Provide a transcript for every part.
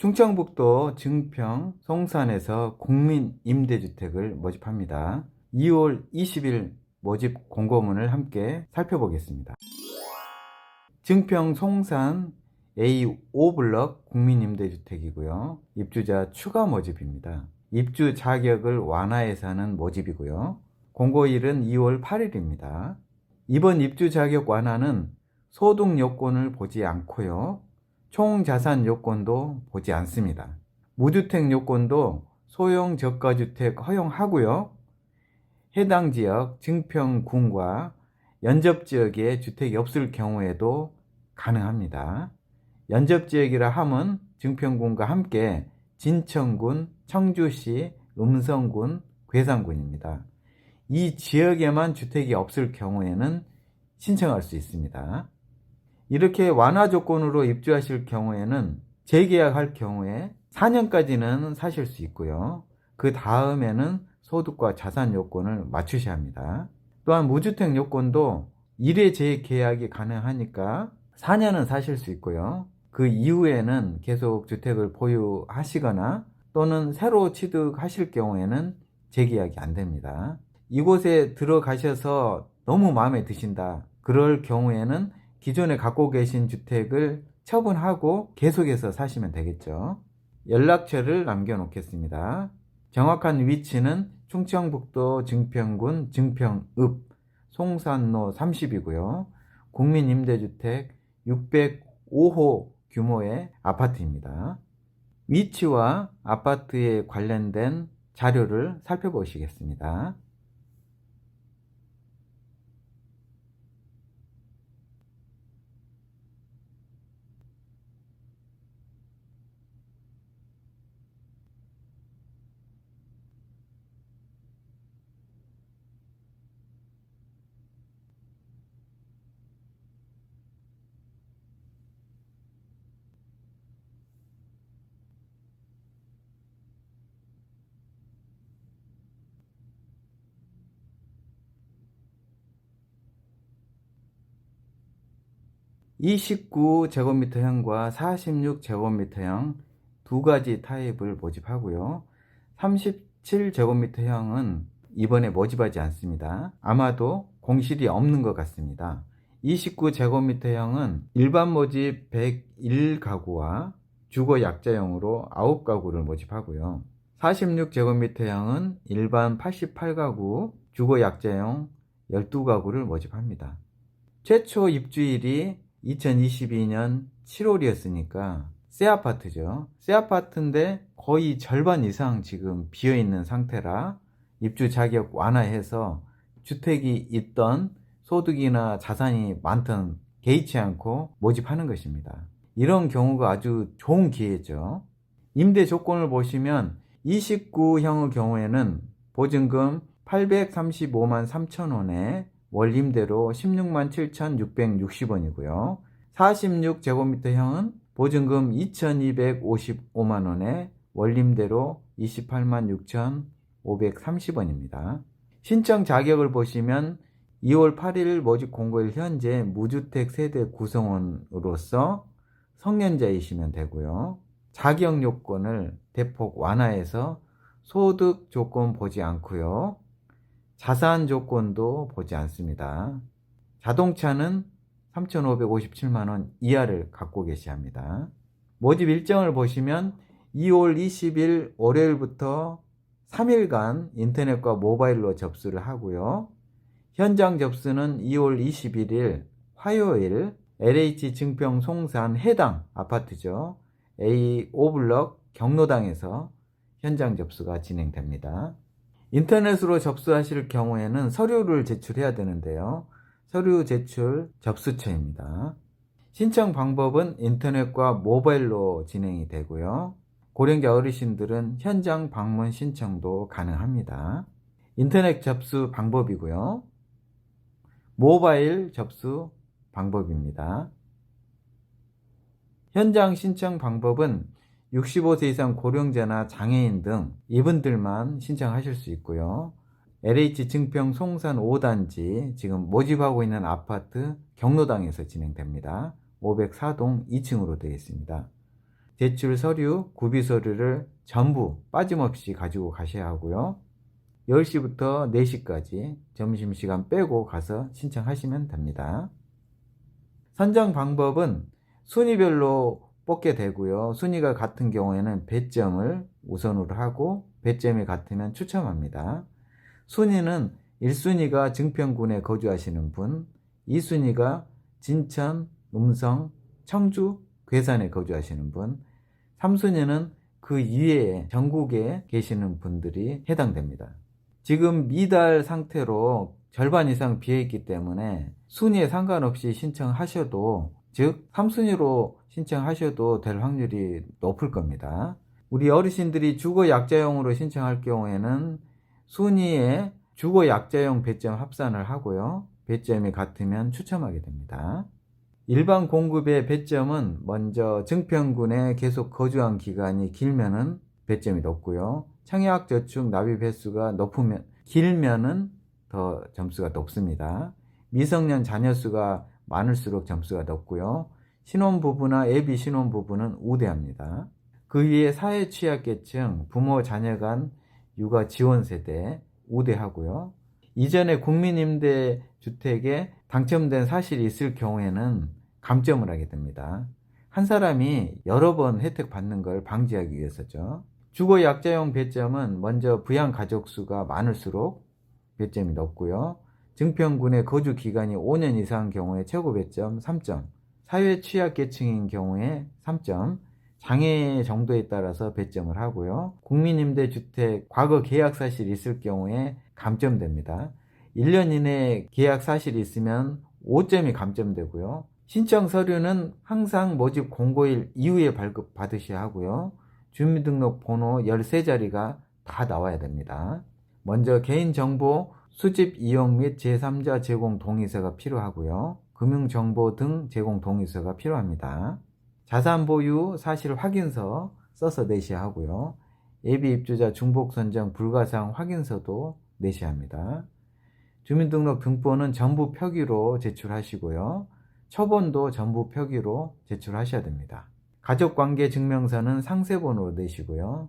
충청북도 증평 송산에서 국민 임대주택을 모집합니다. 2월 20일 모집 공고문을 함께 살펴보겠습니다. 증평 송산 A5블럭 국민임대주택이고요. 입주자 추가 모집입니다. 입주 자격을 완화해서 하는 모집이고요. 공고일은 2월 8일입니다. 이번 입주 자격 완화는 소득 요건을 보지 않고요. 총 자산 요건도 보지 않습니다. 무주택 요건도 소형 저가주택 허용하고요. 해당 지역 증평군과 연접 지역에 주택이 없을 경우에도 가능합니다. 연접 지역이라 함은 증평군과 함께 진천군, 청주시, 음성군, 괴산군입니다. 이 지역에만 주택이 없을 경우에는 신청할 수 있습니다. 이렇게 완화 조건으로 입주하실 경우에는 재계약할 경우에 4년까지는 사실 수 있고요. 그 다음에는 소득과 자산 요건을 맞추셔야 합니다. 또한 무주택 요건도 1회 재계약이 가능하니까 4년은 사실 수 있고요. 그 이후에는 계속 주택을 보유하시거나 또는 새로 취득하실 경우에는 재계약이 안 됩니다. 이곳에 들어가셔서 너무 마음에 드신다. 그럴 경우에는 기존에 갖고 계신 주택을 처분하고 계속해서 사시면 되겠죠. 연락처를 남겨 놓겠습니다. 정확한 위치는 충청북도 증평군 증평읍 송산로 30이고요. 국민임대주택 605호 규모의 아파트입니다. 위치와 아파트에 관련된 자료를 살펴보시겠습니다. (29 제곱미터형과 46 제곱미터형) 두 가지 타입을 모집하고요. (37 제곱미터형은) 이번에 모집하지 않습니다. 아마도 공실이 없는 것 같습니다. (29 제곱미터형은) 일반 모집 (101가구와) 주거 약자용으로 (9가구를) 모집하고요. (46 제곱미터형은) 일반 (88가구) 주거 약자용 (12가구를) 모집합니다. 최초 입주일이 2022년 7월이었으니까 새 아파트죠. 새 아파트인데 거의 절반 이상 지금 비어 있는 상태라 입주 자격 완화해서 주택이 있던 소득이나 자산이 많던 개의치 않고 모집하는 것입니다. 이런 경우가 아주 좋은 기회죠. 임대 조건을 보시면 29형의 경우에는 보증금 835만 3천 원에 월임대로 16만 7,660원이고요. 46제곱미터형은 보증금 2,255만원에 월임대로 28만 6,530원입니다. 신청 자격을 보시면 2월 8일 모집 공고일 현재 무주택 세대 구성원으로서 성년자이시면 되고요. 자격 요건을 대폭 완화해서 소득 조건 보지 않고요. 자산 조건도 보지 않습니다. 자동차는 3,557만원 이하를 갖고 계셔야 합니다. 모집 일정을 보시면 2월 20일 월요일부터 3일간 인터넷과 모바일로 접수를 하고요. 현장 접수는 2월 21일 화요일 LH 증평 송산 해당 아파트죠. A5블럭 경로당에서 현장 접수가 진행됩니다. 인터넷으로 접수하실 경우에는 서류를 제출해야 되는데요. 서류 제출 접수처입니다. 신청 방법은 인터넷과 모바일로 진행이 되고요. 고령자 어르신들은 현장 방문 신청도 가능합니다. 인터넷 접수 방법이고요. 모바일 접수 방법입니다. 현장 신청 방법은 65세 이상 고령자나 장애인 등 이분들만 신청하실 수 있고요. LH 증평 송산 5단지 지금 모집하고 있는 아파트 경로당에서 진행됩니다. 504동 2층으로 되어 있습니다. 제출 서류, 구비 서류를 전부 빠짐없이 가지고 가셔야 하고요. 10시부터 4시까지 점심시간 빼고 가서 신청하시면 됩니다. 선정 방법은 순위별로 뽑게 되고요. 순위가 같은 경우에는 배점을 우선으로 하고 배점이 같으면 추첨합니다. 순위는 1순위가 증평군에 거주하시는 분, 2순위가 진천, 음성, 청주, 괴산에 거주하시는 분, 3순위는 그 이외에 전국에 계시는 분들이 해당됩니다. 지금 미달 상태로 절반 이상 비어있기 때문에 순위에 상관없이 신청하셔도 즉 3순위로 신청하셔도 될 확률이 높을 겁니다. 우리 어르신들이 주거 약자용으로 신청할 경우에는 순위에 주거 약자용 배점 합산을 하고요. 배점이 같으면 추첨하게 됩니다. 일반 공급의 배점은 먼저 증평군에 계속 거주한 기간이 길면은 배점이 높고요. 청약 저축 납입 횟수가 높으면 길면은 더 점수가 높습니다. 미성년 자녀 수가 많을수록 점수가 높고요. 신혼부부나 예비 신혼부부는 우대합니다. 그 위에 사회 취약계층, 부모 자녀 간 육아 지원 세대 우대하고요. 이전에 국민임대 주택에 당첨된 사실이 있을 경우에는 감점을 하게 됩니다. 한 사람이 여러 번 혜택 받는 걸 방지하기 위해서죠. 주거 약자용 배점은 먼저 부양 가족 수가 많을수록 배점이 높고요. 증평군의 거주 기간이 5년 이상 경우에 최고 배점 3점, 사회 취약 계층인 경우에 3점, 장애 정도에 따라서 배점을 하고요. 국민임대 주택 과거 계약 사실이 있을 경우에 감점됩니다. 1년 이내 계약 사실이 있으면 5점이 감점되고요. 신청 서류는 항상 모집 공고일 이후에 발급 받으셔야 하고요. 주민등록번호 13자리가 다 나와야 됩니다. 먼저 개인정보 수집 이용 및 제3자 제공 동의서가 필요하고요. 금융정보 등 제공 동의서가 필요합니다. 자산 보유 사실 확인서 써서 내셔야 하고요. 예비 입주자 중복 선정 불가상 확인서도 내셔야 합니다. 주민등록 등본은 전부 표기로 제출하시고요. 처본도 전부 표기로 제출하셔야 됩니다. 가족관계 증명서는 상세번호로 내시고요.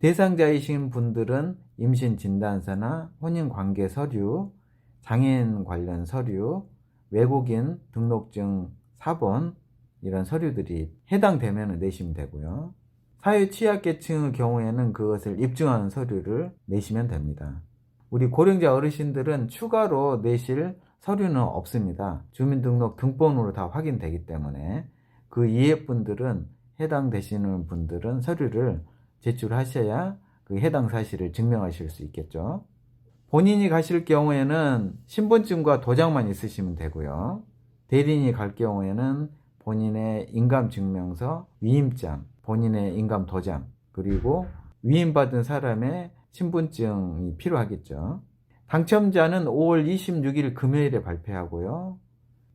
대상자이신 분들은 임신 진단서나 혼인 관계 서류, 장애인 관련 서류, 외국인 등록증 사본 이런 서류들이 해당되면 내시면 되고요. 사회 취약계층의 경우에는 그것을 입증하는 서류를 내시면 됩니다. 우리 고령자 어르신들은 추가로 내실 서류는 없습니다. 주민등록 등본으로 다 확인되기 때문에 그 이해 분들은 해당되시는 분들은 서류를 제출하셔야 그 해당 사실을 증명하실 수 있겠죠. 본인이 가실 경우에는 신분증과 도장만 있으시면 되고요. 대리인이 갈 경우에는 본인의 인감증명서, 위임장, 본인의 인감 도장, 그리고 위임받은 사람의 신분증이 필요하겠죠. 당첨자는 5월 26일 금요일에 발표하고요.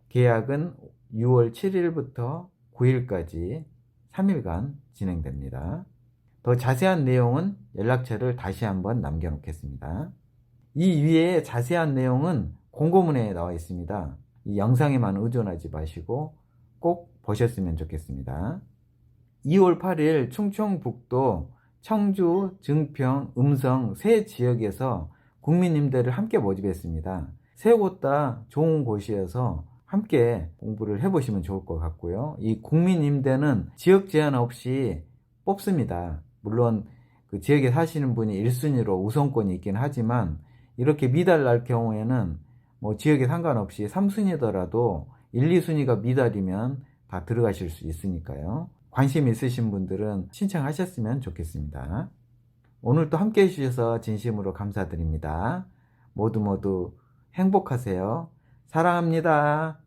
계약은 6월 7일부터 9일까지 3일간 진행됩니다. 더 자세한 내용은 연락처를 다시 한번 남겨놓겠습니다. 이 위에 자세한 내용은 공고문에 나와 있습니다. 이 영상에만 의존하지 마시고 꼭 보셨으면 좋겠습니다. 2월 8일 충청북도 청주, 증평, 음성 세 지역에서 국민님들을 함께 모집했습니다. 세 곳 다 좋은 곳이어서 함께 공부를 해보시면 좋을 것 같고요. 이 국민임대는 지역 제한 없이 뽑습니다. 물론 그 지역에 사시는 분이 1순위로 우선권이 있긴 하지만 이렇게 미달 날 경우에는 뭐 지역에 상관없이 3순위더라도 1, 2순위가 미달이면 다 들어가실 수 있으니까요. 관심 있으신 분들은 신청하셨으면 좋겠습니다. 오늘도 함께 해주셔서 진심으로 감사드립니다. 모두 모두 행복하세요. 사랑합니다.